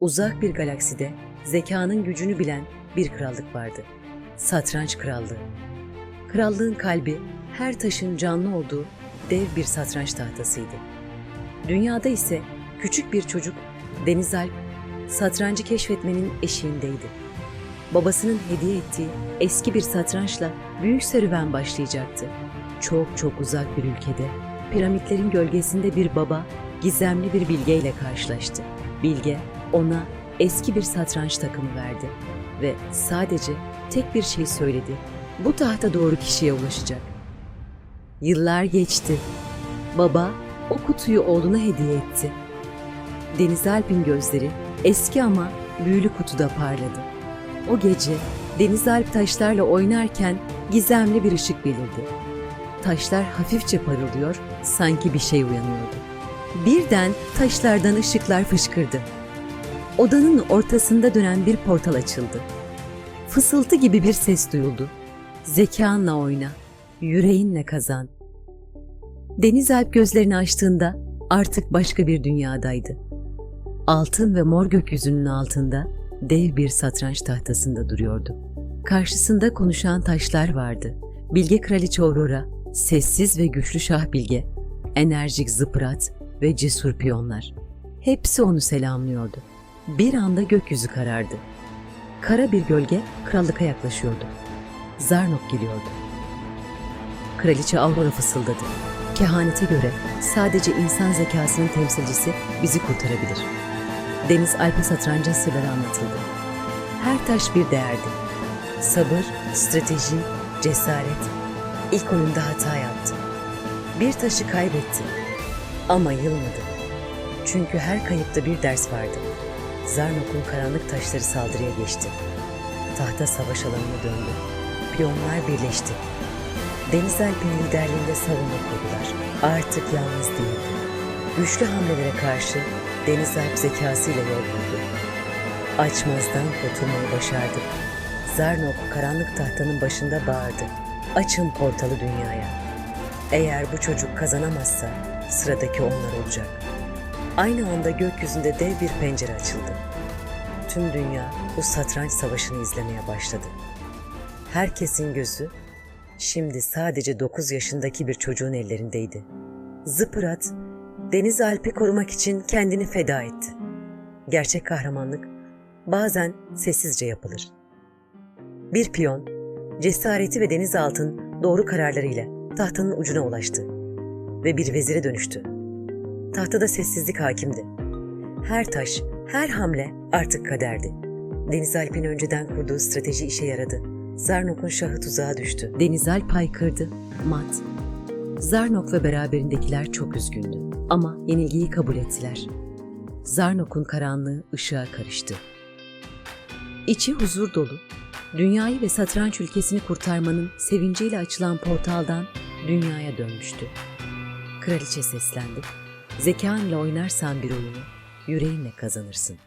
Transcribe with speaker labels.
Speaker 1: Uzak bir galakside zekanın gücünü bilen bir krallık vardı. Satranç Krallığı. Krallığın kalbi her taşın canlı olduğu dev bir satranç tahtasıydı. Dünyada ise küçük bir çocuk Deniz Alp satrancı keşfetmenin eşiğindeydi. Babasının hediye ettiği eski bir satrançla büyük serüven başlayacaktı. Çok çok uzak bir ülkede piramitlerin gölgesinde bir baba gizemli bir bilgeyle karşılaştı. Bilge ona eski bir satranç takımı verdi ve sadece tek bir şey söyledi. Bu tahta doğru kişiye ulaşacak. Yıllar geçti. Baba o kutuyu oğluna hediye etti. Deniz Alp'in gözleri eski ama büyülü kutuda parladı. O gece Deniz Alp taşlarla oynarken gizemli bir ışık belirdi. Taşlar hafifçe parıldıyor, sanki bir şey uyanıyordu. Birden taşlardan ışıklar fışkırdı. Odanın ortasında dönen bir portal açıldı. Fısıltı gibi bir ses duyuldu. Zekanla oyna, yüreğinle kazan. Deniz Alp gözlerini açtığında artık başka bir dünyadaydı. Altın ve mor gökyüzünün altında dev bir satranç tahtasında duruyordu. Karşısında konuşan taşlar vardı. Bilge Kraliçe Aurora, sessiz ve güçlü Şah Bilge, enerjik Zıpırat ve cesur piyonlar. Hepsi onu selamlıyordu. Bir anda gökyüzü karardı. Kara bir gölge krallıka yaklaşıyordu. Zarnok geliyordu. Kraliçe Aurora fısıldadı. Kehanete göre sadece insan zekasının temsilcisi bizi kurtarabilir. Deniz Alp'e satrancın sırları anlatıldı. Her taş bir değerdi. Sabır, strateji, cesaret. İlk oyunda hata yaptı. Bir taşı kaybetti. Ama yılmadı. Çünkü her kayıpta bir ders vardı. Zarnok'un karanlık taşları saldırıya geçti. Tahta savaş alanına döndü. Piyonlar birleşti. Deniz Alp'in liderliğinde savunma kurdular. Artık yalnız değildi. Güçlü hamlelere karşı Deniz Alp zekasıyla yol buldu. Açmazdan kurtulmayı başardı. Zarnok karanlık tahtanın başında bağırdı. Açın portalı dünyaya. Eğer bu çocuk kazanamazsa sıradaki onlar olacak. Aynı anda gökyüzünde dev bir pencere açıldı. Tüm dünya bu satranç savaşını izlemeye başladı. Herkesin gözü şimdi sadece 9 yaşındaki bir çocuğun ellerindeydi. Zıpırat, Deniz Alp'i korumak için kendini feda etti. Gerçek kahramanlık bazen sessizce yapılır. Bir piyon, cesareti ve denizaltın doğru kararlarıyla tahtanın ucuna ulaştı ve bir vezire dönüştü. Tahtada sessizlik hakimdi. Her taş, her hamle artık kaderdi. Deniz Alp'in önceden kurduğu strateji işe yaradı. Zarnok'un şahı tuzağa düştü. Deniz Alp haykırdı. Mat. Zarnok ve beraberindekiler çok üzgündü. Ama yenilgiyi kabul ettiler. Zarnok'un karanlığı ışığa karıştı. İçi huzur dolu, dünyayı ve satranç ülkesini kurtarmanın sevinciyle açılan portaldan dünyaya dönmüştü. Kraliçe seslendi. Zekanla oynarsan bir oyunu, yüreğinle kazanırsın.